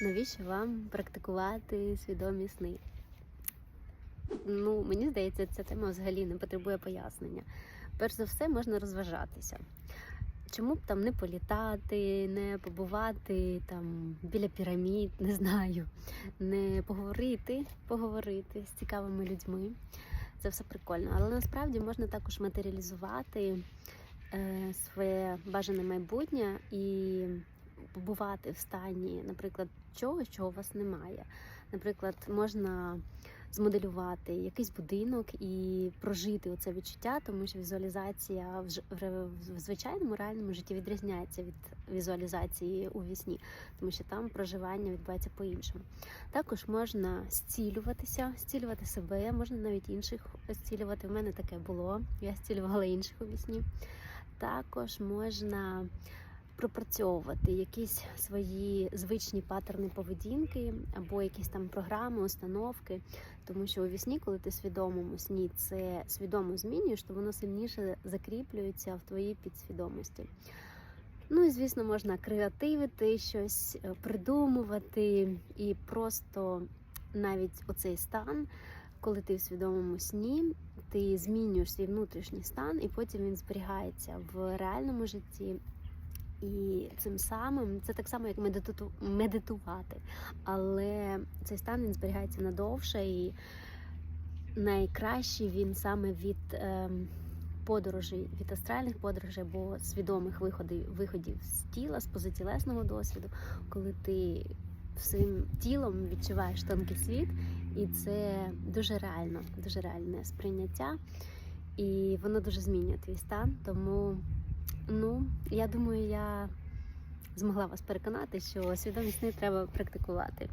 Навіщо вам практикувати свідомі сни? Ну, мені здається, ця тема взагалі не потребує пояснення. Перш за все, можна розважатися. Чому б там не політати, не побувати там біля пірамід, не знаю, не поговорити, поговорити з цікавими людьми. Це все прикольно. Але насправді можна також матеріалізувати е, своє бажане майбутнє і побувати в стані, наприклад, чогось, чого у вас немає. Наприклад, можна змоделювати якийсь будинок і прожити оце відчуття, тому що візуалізація в, звичайному реальному житті відрізняється від візуалізації у вісні, тому що там проживання відбувається по-іншому. Також можна зцілюватися, зцілювати себе, можна навіть інших зцілювати. У мене таке було. Я зцілювала інших у вісні. Також можна пропрацьовувати якісь свої звичні паттерни поведінки або якісь там програми, установки. Тому що у вісні, коли ти свідомому сні це свідомо змінюєш, то воно сильніше закріплюється в твоїй підсвідомості. Ну і звісно, можна креативити щось, е, придумувати і просто навіть оцей стан, коли ти в свідомому сні, ти змінюєш свій внутрішній стан, і потім він зберігається в реальному житті. І цим самим це так само, як медиту- медитувати, але цей стан він зберігається надовше, і найкращий він саме від ем, подорожей, від астральних подорожей або свідомих виходів, виходів з тіла, з позитілесного досвіду, коли ти всім тілом відчуваєш тонкий світ, і це дуже реально, дуже реальне сприйняття, і воно дуже змінює твій стан. Тому Ну, я думаю, я змогла вас переконати, що свідомість не треба практикувати.